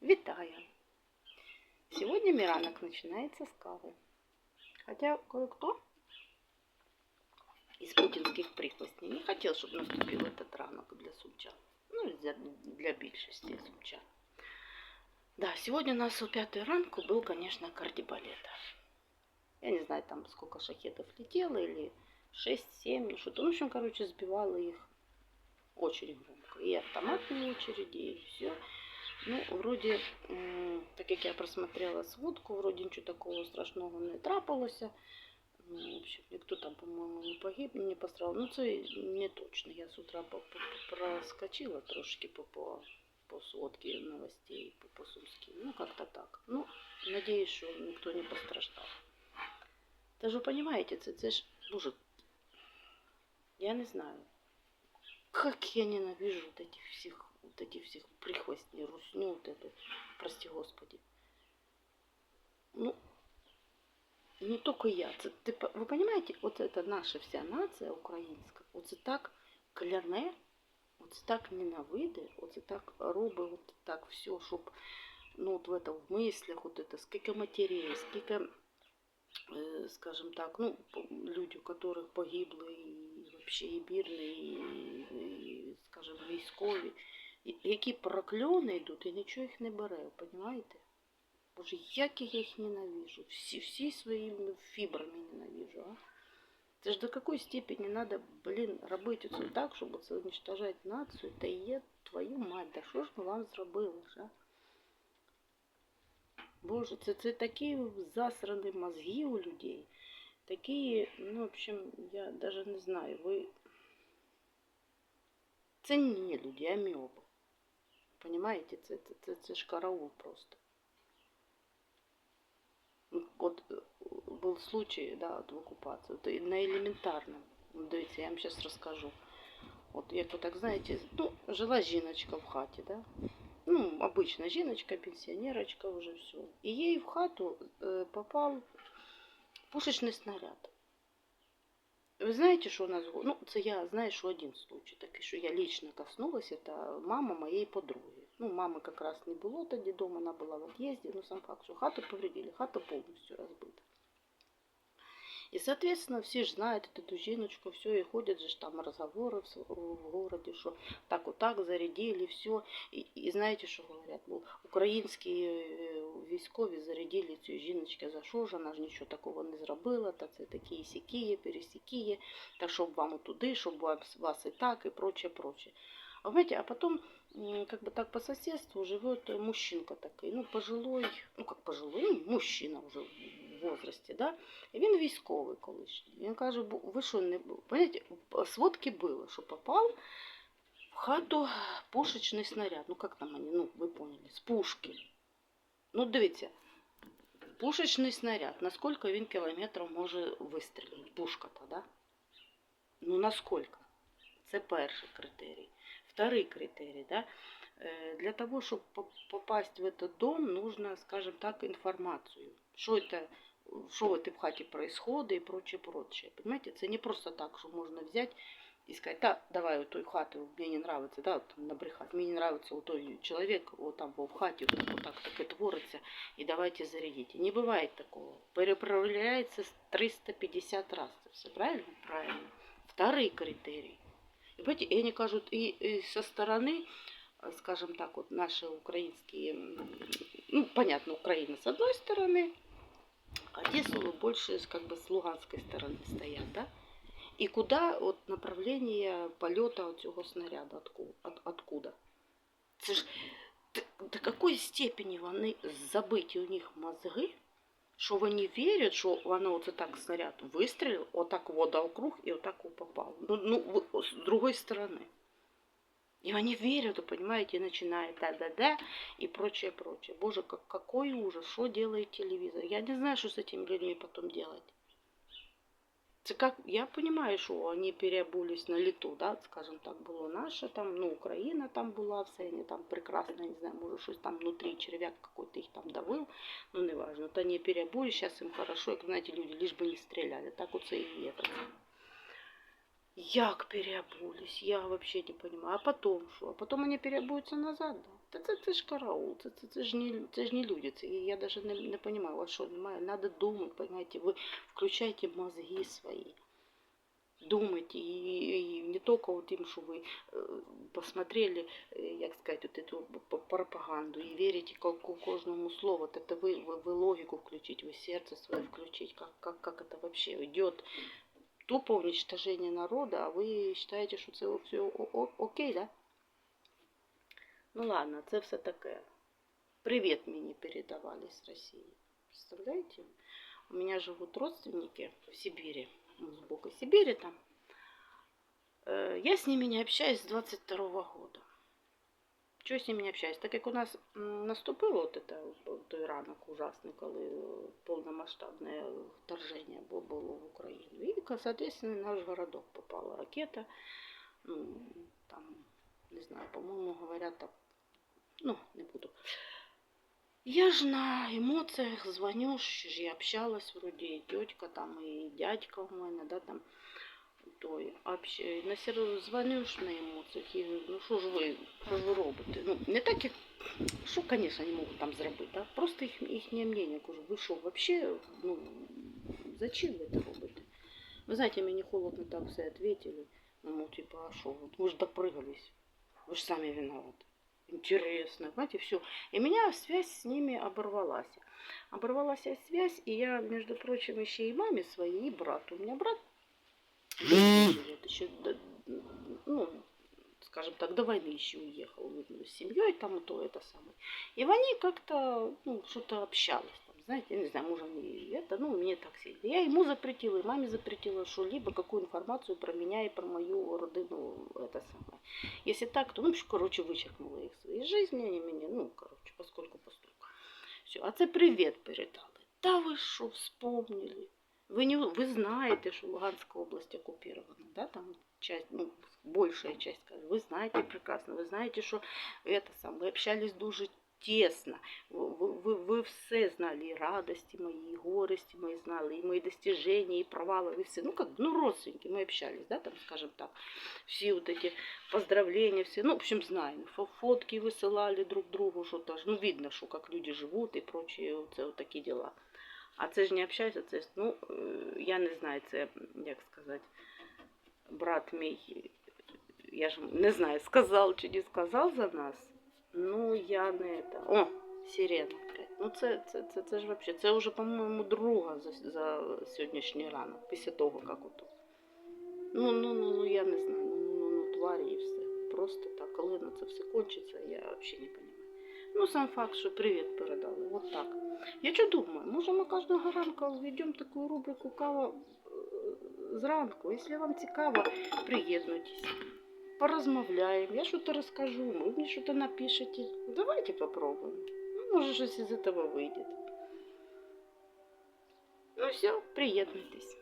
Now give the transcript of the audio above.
Витаю! Сегодня Миранок начинается с кавы. Хотя кое-кто из путинских прихвостней не хотел, чтобы наступил этот ранок для сумчан. Ну, для, для більшості сумчан. Да, сегодня у нас у пятой ранку был, конечно, кардибалета. Я не знаю, там сколько шахетов летело, или 6-7, что-то. Ну, в общем, короче, сбивало их очень громко. И автоматные очереди, и все. Ну, вроде, так як я просмотрела сводку, вроде нічого такого страшного не трапилося. Ну, в общем, ніхто там, по-моєму, не погиб, не пострадав. Ну, це не точно. Я з утра проскочила трошки по, по, по сводке новостей, по, по Сумській. Ну, как-то так. Ну, надеюсь, що ніхто не постраждав. Та ж ви розумієте, це, це ж, боже, я не знаю, как я ненавижу вот этих всех вот этих всех прихвостней, русню вот эту, прости господи. Ну, не только я. Це, ти, ви розумієте, от це наша вся нація українська, оце так кляне, оце так ненавиде, оце так робить от так все, щоб ну, от в это в мислях, от это, скільки матерей, скільки, э, скажем так, ну, люди, у которых погибли і вообще і бірні, і, і, скажем, військові які прокльони йдуть і нічого їх не бере, розумієте? Боже, як я їх ненавижу. Всі, всі своїми фібрами ненавижу, а? Це ж до какой степени надо, блин, робити це так, щоб це уничтожати націю, та є твою мать, да що ж ми вам зробили, ж, а? Боже, це, це такі засрані мозги у людей. Такі, ну, в общем, я даже не знаю, ви... Це не люди, а мёбы. Понимаете, це, це, це, це ж караул просто. Вот был случай, да, от в оккупации. Вот на элементарном. Дивіться, я вам сейчас расскажу. Вот, як ви так знаете, ну, жила жіночка в хаті, да? Ну, обычная жіночка, пенсионерочка уже все. И ей в хату э, попал пушечный снаряд. Ви знаєте, що у нас Ну, це я знаю, що один случай такий, що я лично коснулася, це мама моєї подруги. Ну, мами якраз не було тоді дома, вона була в від'їзді, ну сам факт, що хату повредили, хата повністю розбита. И, соответственно, все же знают эту жіночку, все, и ходят же там разговоры в, в городе, что так вот так зарядили, все. И, и знаете, что говорят? Ну, українські військові зарядили цю жіночку, за що ж, вона ж нічого такого не зробила, та це такі сякії, пересякії, та щоб вам туди, щоб вас, вас і так, і прочее, прочее. А, знаете, а потом как бы так по соседству живет мужчинка такой, ну, пожилой, ну, как пожилой, ну, мужчина уже в возрасте, да, і він військовий колишній. Він каже, ви що не Понимаете, сводки було, що попав в хату пушечний снаряд. Ну, як там вони, ну, ви поняли, з пушки. Ну, дивіться, пушечний снаряд, наскільки він кілометрів може вистрілити? Пушка-то, да? Ну, наскільки? Це перший критерій. Второй критерий, да, э, для того, чтобы попасть в этот дом, нужно, скажем так, информацию. Что это, что в этой хате происходит и прочее, прочее. Понимаете, это не просто так, что можно взять и сказать, да, давай вот той хаты, мне не нравится, да, там набрехать, мне не нравится вот той человек, вот там в хате, вот так, так и творится, и давайте зарядите. Не бывает такого. Перепроверяется 350 раз. Все правильно? Правильно. Второй критерий. И, понимаете, и они кажут, и, и со стороны, скажем так, вот наши украинские, ну, понятно, Украина с одной стороны, а те больше как бы с луганской стороны стоят, да? И куда вот направление полета от цього снаряда, откуда? От, откуда? Це ж до какой степени вони забиті у них мозги, що вони вірять, що воно оце так снаряд вистрілив, отак вода округ і отак попав. Ну, ну, з другої сторони. И они верят, понимаете, и начинают да-да-да и прочее, прочее. Боже, как, какой ужас, что делает телевизор. Я не знаю, что с этими людьми потом делать. Це как, я понимаю, що вони переобулись на літу, да, скажем так, було наше, там, ну, Україна там була, все, вони там прекрасно, не знаю, може щось там внутри, червяк какой-то їх там давив, ну, не важно. Вот они переобулись, сейчас им хорошо, як, знаете, люди, лишь бы не стреляли, так вот и это. Як переобулись, я вообще не понимаю. А потом что? А потом они переобуются назад, да? Це, це, ж караул, це, це, це, ж не, це ж не люди. Це, я даже не, не понимаю, вас що, немає, надо думать, понимаете, вы включайте мозги свои. Думайте, и, и не только вот тем, что вы э, посмотрели, э, як сказать, вот эту пропаганду и верите кожному слову, это вы, вы, вы логику включить, вы сердце свое включить, как, как, как это вообще идет Тупо уничтожение народа, а ви считаете, що це все о- о- окей, да? Ну ладно, це все таке. Привет мені передавали з Росії. Представляете? У меня живут родственники в Сибири, ну, глубокой Сибири там. Э, Я с ними не общаюсь с 22 года. Чого я з ними не общаюсь? Так як у нас наступило от это, той ранок ужасний, коли повномасштабне вторження було в Україну. І, соответственно, наш городок попала ракета. Ну, там, не знаю, по-моему, говорят, там, ну, не буду. Я ж на емоціях звоню, що ж я общалась, вроді і тетка там, і дядька у мене, да, там, той, общ... на сер- дзвоню ж на емоціях і говорю, ну що ж ви, що ж ви робите? Ну, не так, як, що, звісно, вони можуть там зробити, да? просто їх, їхнє мнення, кажу, ви що, вообще, ну, зачем ви це робите? Ви знаєте, мені холодно так все ответили, ну, типа, а що, вот ви ж допрыгались, ви ж самі виноваты. Интересно, знаете, все. И у меня связь с ними оборвалась. Оборвалась связь, и я, между прочим, еще и маме своей, и брату. У меня брат живет еще, ну, скажем так, до войны еще уехал ну, с семьей, там то это самое. И они как-то, ну, что-то общались, там, знаете, я не знаю, может, они это, ну, мне так сильно. Я ему запретила, и маме запретила, что либо какую информацию про меня и про мою родину, это самое. Если так, то, ну, вообще, короче, вычеркнула их своей жизни, они меня, ну, короче, поскольку постольку. Все, а це привіт передали. Та ви що, вспомнили? Ви, не, ви знаєте, що Луганська область оккупирована, да, там часть, ну, большая часть, скажем. вы знаете прекрасно, вы знаете, что это сам, вы общались дуже тесно, ви, ви, ви все знали, і радості мої, і горести мої знали, і мої достижения, і провали, ви все, ну, как, ну, родственники, мы общались, да, там, скажем так, все вот эти поздравления, все, ну, в общем, знаем, Фо- фотки высылали друг другу, что-то, ж, ну, видно, что как люди живут и прочие, оце, от такі діла. А це ж не общаюся, це, ж, ну, е, я не знаю, це, як сказати, брат мій, я ж не знаю, сказав чи не сказав за нас, ну, я не, это, о, сирена опять. Ну, це, це, це, це ж вообще, це вже, по-моєму, друга за, за сьогоднішній ранок, після того, як ото. Ну, ну, ну, ну, я не знаю, ну, ну, ну, тварі і все. Просто так, коли на це все кончиться, я взагалі не розумію. Ну, сам факт, що привіт передали, от так. Я що думаю, може ми кожного ранку введемо таку рубрику кава е, зранку. Якщо вам цікаво, приєднуйтесь. Порозмовляємо, я щось розкажу, ви мені щось напишете. Давайте попробуем. Ну, Може, щось із этого вийде. Ну все, приєднуйтесь.